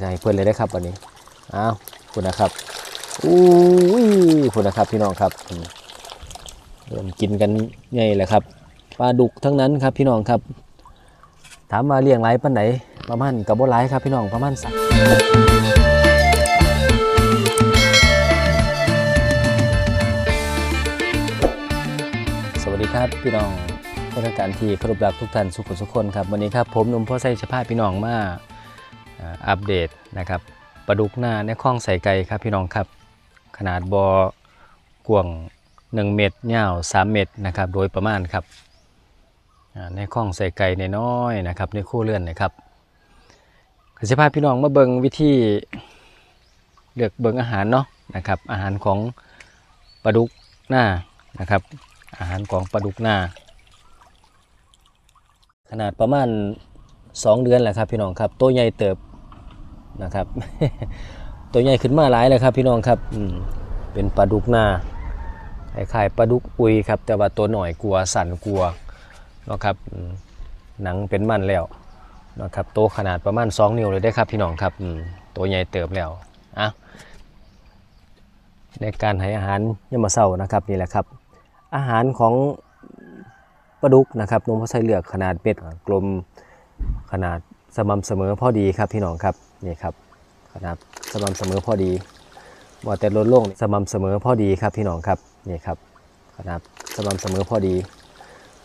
ใส่เพื่อนเลยได้ครับวันนี้อ้าวคุณนะครับอุ้ยคุณนะครับพี่น้องครับเริ่มกินกันไงแหละครับปลาดุกทั้งนั้นครับพี่น้องครับ ถามมาเลี้ยงไรปันไหนประมาณกับบหลายครับพี่น้องประมาณสักสวัสดีครับพี่น้องผู้ราการที่เคารพรักทุกท่านสุขสุขคนครับวันนี้ครับผมนุ่มพ่อไส้ชพาพี่น้องมา อัปเดตนะครับปลาดุกหน้าในคลองใส่ไก่ครับพี่น้องครับ ขนาดบอกวาง 1 เมตรยาว 3 เมตรนะครับโดยประมาณครับในคลองใส่ไก่ในน้อยนะครับในคู่เลื่อนนะครับขสิพาพี่น้องมาเบิงวิธีเลือกเบิงอาหารเนาะนะครับอาหารของปลาดุกหน้านะครับ อาหารของปลาดุกหน้า ขนาดประมาณ 2 เดือนแหละครับพี่น้องครับตัวใหญ่เติบ นะครับ ตัวใหญ่ขึ้นมาหลายเลยครับพี่น้องครับอืเป็นปลาดุกหน้าคล้ายๆปลาดุกอุยครับ แต่ว่าตัวหน่อยกลัวสั่นกลัวนะครับหนังเป็นมันแล้วนะครับโตขนาดประมาณ 2 นิ้วเลยได้ครับพี่น้องครับตัวใหญ่เติบแล้วอะในการให้อาหารยามมาเศร้านะครับนี่แหละครับ อาหารของปลาดุกนะครับนมพระไส้เลือกขนาดเป็ดกลมขนาดสม่ำเสมอพอดีครับพี่น้องครับ นี่ครับขนาดสม่ำเสมอพอดีว่าแต่ลดลงสม่ำเสมอพอดีครับพี่น้องครับนี่ครับขนาดสม่ำเสมอพอดี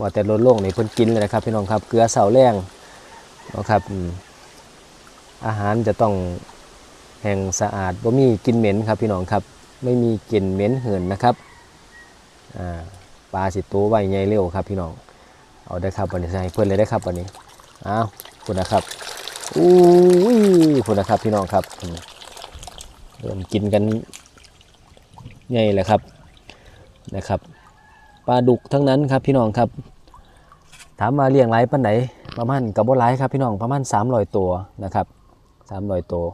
ว่าแต่ลดลงนี่เพิ่นกินเลยนะครับ พี่น้องครับเกลือเสาแรงนะครับอาหารจะต้องแห้งสะอาดบ่มีกลินเหม็นครับพี่น้องครับไม่มีกลิ่นเหม็นเหือนนะครับปลาสิโตวไวใหญ่เร็วครับพี่น้องเอาได้ครับวันนี้ใส่เพื่อนเลยได้ครับวันนี้อ้าวคุณนะครับ อุ้ยคุณนะครับพี่น้องครับเริ่มกินกันใหญ่แล้วครับนะครับปลาดุกทั้งนั้นครับพี่น้องครับ ถามมาเลี้ยงไรปันไหนประมาณกับบ่หลายครับพี่น้องประมาณ300ตัวนะครับ300ตัว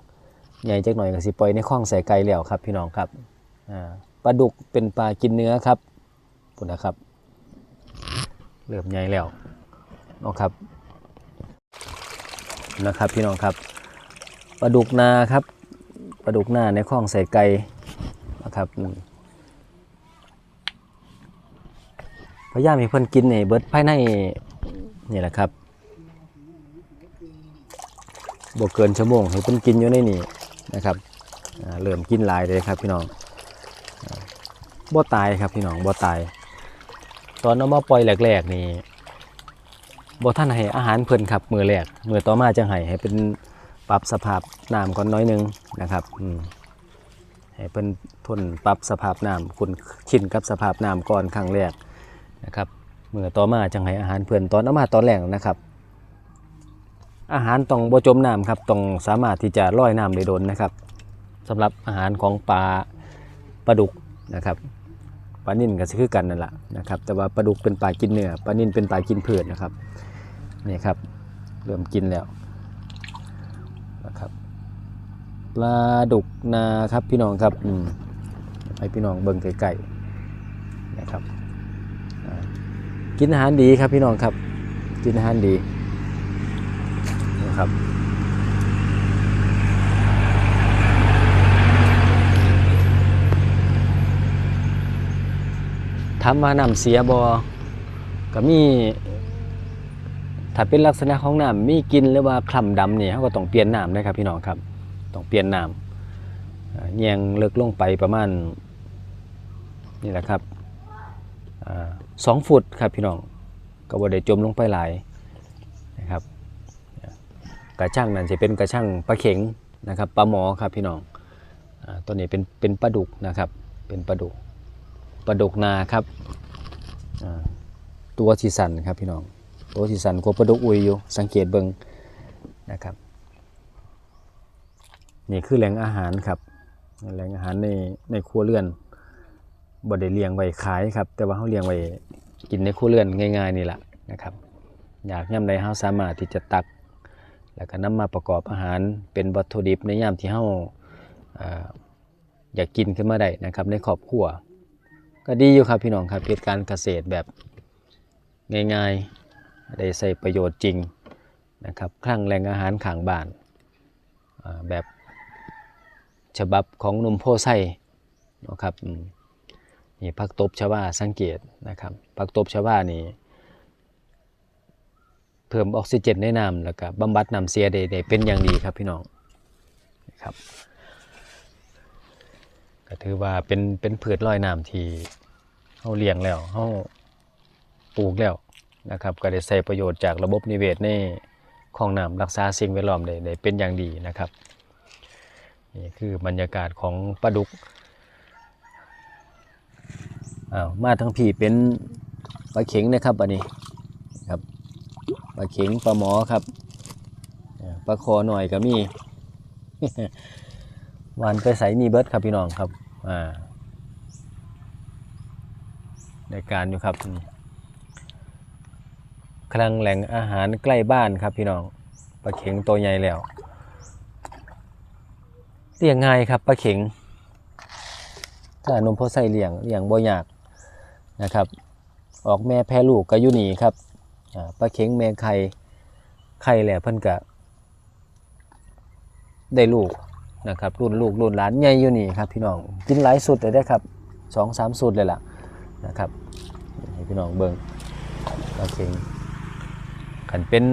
ใหญ่จักหน่อยก็สิปล่อยในคลองใส่ไก่แล้วครับพี่น้องครับปลาดุกเป็นปลากินเนื้อครับพุ่นะครับเริ่มใหญ่แล้วนะครับ นะครับ พี่น้องครับปลาดุกนาครับปลาดุกนาในคลองใส่ไก่นะครับพยายามให้เพิ่นกินนี่เบิดภายในนี่แหละครับบ่เกินชั่วโมงให้เพิ่นกินอยู่ในนี่นะครับเริ่มกินลายเลยครับ พี่น้องอ่าบ่ตายครับพี่น้องบ่ตาย ตอนเอามาปล่อยแรกๆนี่ บ่ทันให้อาหารเพิ่นครับมือแรกมือต่อมาจังให้ให้เป็นปรับสภาพน้ำก่อนน้อยหนึงนะครับให้เพิ่นทนปรับสภาพน้ำคุ้นชินกับสภาพน้ำก่อนครั้งแรกนะครับเมื่อต่อมาจังให้อาหารเพื่อนตอนเอามาตอนแรกนะครับ อาหารต้องบ่จมน้ำครับต้องสามารถที่จะลอยน้ำได้โดนนะครับสำหรับอาหารของปลาปลาดุกนะครับปลานิ่นก็คือกันนั่นแหละนะครับแต่ว่าปลาดุกเป็นปลากินเนื้อปลานิ่นเป็นปลากินพืชนะครับ นี่ครับ เริ่มกินแล้วนะครับปลาดุกนาครับพี่น้องครับอืมให้พี่น้องเบิ่งไก่ๆนะครับกินอาหารดีครับพี่น้องครับ กินอาหารดีนะครับทำมาน้ำเสียบอก็มี ถ้าเป็นลักษณะของน้ำมีกลินหรือว่าคล้ำดำเนี่ยเขาก็ต้องเปลี่ยนน้ำนะครับพี่น้องครับต้องเปลี่ยนน้ำแยงเลิกลงไปประมาณนี่แหละครับอสองฟุตครับพี่น้องก็บ่ได้จมลงไปหลายนะครับกระช่างนั่นจะเป็นกระช่างปลาเข็งนะครับปลาหมอครับพี่น้องอตัวนี้เป็นเป็นปลาดุกนะครับเป็นปลาดุกปลาดุกนาครับตัวสีสันครับพี่น้อง ตัวสีสันกว่าปลาดุกอุยอยู่ สังเกตเบิงนะครับ นี่คือแหล่งอาหารครับ แหล่งอาหารในในครัวเรือนบ่ได้เลี้ยงไว้ขายครับ แต่ว่าเขาเลี้ยงไว้กินในครัวเรือนง่าย ๆนี่แหละนะครับ อยากย่ำใดเขาสามารถที่จะตัก แล้วก็นำมาประกอบอาหารเป็นวัตถุดิบในยามที่เขาอ่าอยากกินขึ้นมาได้นะครับ ในครอบครัว ก็ดีอยู่ครับพี่น้องครับเกิดการเกษตรแบบง่ายๆ ได้ใส่ประโยชน์จริงนะครับคลั่งแหล่งอาหารข้างบ้านแบบฉบับของหนุ่มโพไซเนะครับนี่ผักตบชวาสังเกตนะครับผักตบชวานี่เพิ่มออกซิเจนในน้ำแล้วก็บำบัดน้ำเสียได้ได้เป็นอย่างดีครับพี่น้องนะครับก็ถือว่าเป็นเป็นพืชลอยน้ำที่เฮาเลี้ยงแล้วเฮาปลูกแล้ว นะครับก็ได้ใช้ประโยชน์จากระบบนิเวศในคลองน้ำรักษาสิ่งแวดล้อมได้ได้เป็นอย่างดีนะครับนี่คือบรรยากาศของปลาดุกอ้าวมาทั้งพี่เป็นปลาเข็งนะครับอันนี้ครับปลาเข็งปลาหมอครับปลาคอหน่อยก็มีวานไปใสมีเบิร์ดครับพี่น้องครับอ่าในการอยู่ครับ คลังแหล่งอาหารใกล้บ้านครับพี่น้องปลาเข็งตัวใหญ่แล้วเลี้ยงง่ายครับปลาเข็งถ้านมพ่อใส่เลี้ยงเลี้ยงบ่อยากนะครับ ออกแม่แพร่ลูกก็อยู่นี่ครับปลาเข็งแม่ไข่ไข่แหละเพิ่นก็ได้ลูกนะครับรุ่นลูกรุ่นหลานใหญ่อยู่นี่ครับพี่น้องกินหลายสุดเลยได้ครับสองสามสุดเลยล่ะนะครับให้พี่น้องเบิ่งปลาเข็ง ขันเป็น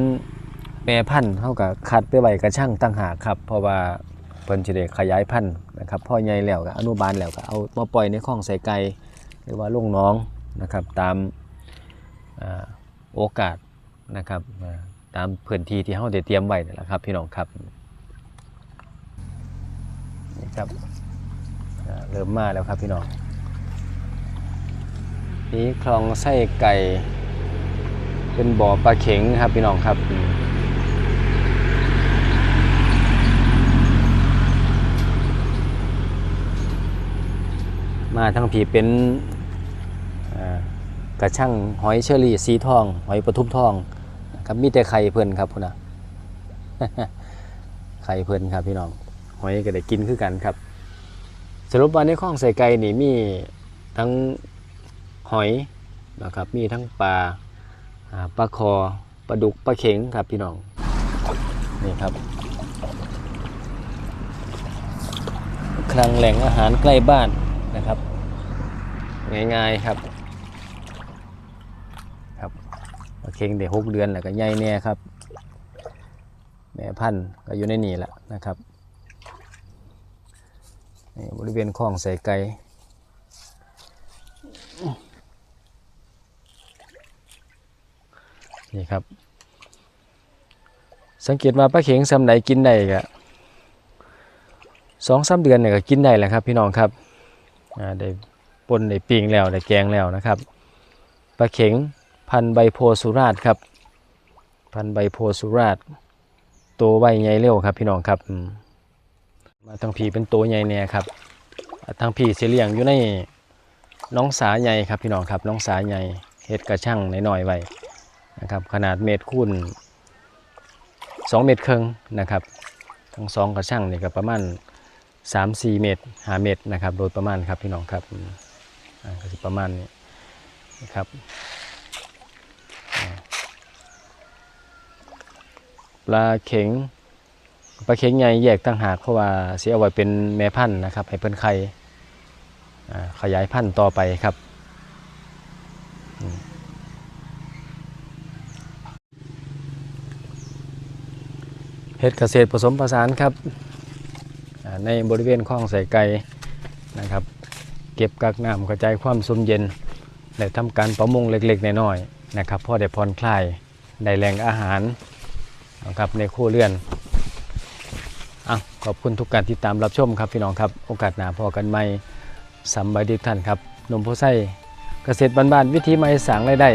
แม่พันธุ์เท่ากับคัดไปไว้กระช่างตั้งหากครับ เพราะว่าเพิ่นสิได้ขยายพันธุ์นะครับพ่อใหญ่แล้วก็อนุบาลแล้วก็เอามาปล่อยในคลองใส่ไก่หรือว่าลงน้องนะครับตามอาโอกาสนะครับาตามพื้นที่ที่เฮาได้เตรียมไว้นั่นแหละครับพี่น้องครับนี่ครับเริ่มมาแล้วครับพี่น้องนี่คลองไส้ไก่ เป็นบ่อปลาเข็งครับพี่น้องครับมาทั้งผีเป็นกระช่างหอยเชอรี่สีทอง หอยปทุมทองครับมีแต่ไข่เพิ่นครับพุ่นนะไข่เพิ่นครับพี่น้อง หอยก็ได้กินคือกันครับ สรุปว่าในข้องใส่ไก่นี่มีทั้งหอยนะครับมีทั้งปลา ปลาคอปลาดุกปลาเข็งครับพี่น้องนี่ครับ คลังแหล่งอาหารใกล้บ้านนะครับ ง่ายๆครับครับปลาเค็งเด็กหกเดือนแล้วก็ใหญ่แน่ครับแม่พันธุ์ก็อยู่ในนี่แหละนะครับนี่บริเวณคลองใส่ไก่ นี่ครับ สังเกตว่าปลาเข็งสำไหนกินได้ก็สองสามเดือนเนี่ยก็กินได้แหละครับ พี่น้องครับได้ปนได้ปิ้งแล้วได้แกงแล้วนะครับปลาเข็งพันใบโพสุราษฎร์ครับ พันใบโพสุราษฎร์ตัวใบใหญ่เร็วครับ พี่น้องครับมาทางผีเป็นตัวใหญ่เนี่ยครับทางผีเสียเลี้ยงอยู่ในน้องสาใหญ่ครับพี่น้องครับน้องสาใหญ่เฮ็ดกระช่างหน้อยๆไว้ นะครับขนาดเมตรคูณสองเมตรครึ่งนะครับ ทั้งสองกระช่างนี่ก็ประมาณสามสี่เมตรหาเมตรนะครับ โดยประมาณครับพี่น้องครับก็จะประมาณนี้นะครับปลาเข็งปลาเข็งใหญ่แยกต่างหากเพราะว่าเสียเอาไว้เป็นแม่พันธุ์นะครับให้เพิ่นไข่ขยายพันธุ์ต่อไปครับอืมเฮ็ดเกษตรผสมผสานครับในบริเวณคลองใส่ไก่นะครับ เก็บกักน้ำกระจายความสมเย็นและทำการประมงเล็กๆน้อยๆนะครับพ่อได้ผ่อนคลายได้แหล่งอาหารนะครับในครัวเรือนอะขอบคุณทุกการติดตามรับชมครับพี่น้องครับ โอกาสหน้าพอกันใหม่สำบายดีทุกท่านครับนมโพไส้เกษตรบ้านๆวิธีใหม่สางรายได้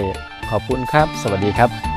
ขอบคุณครับ สวัสดีครับ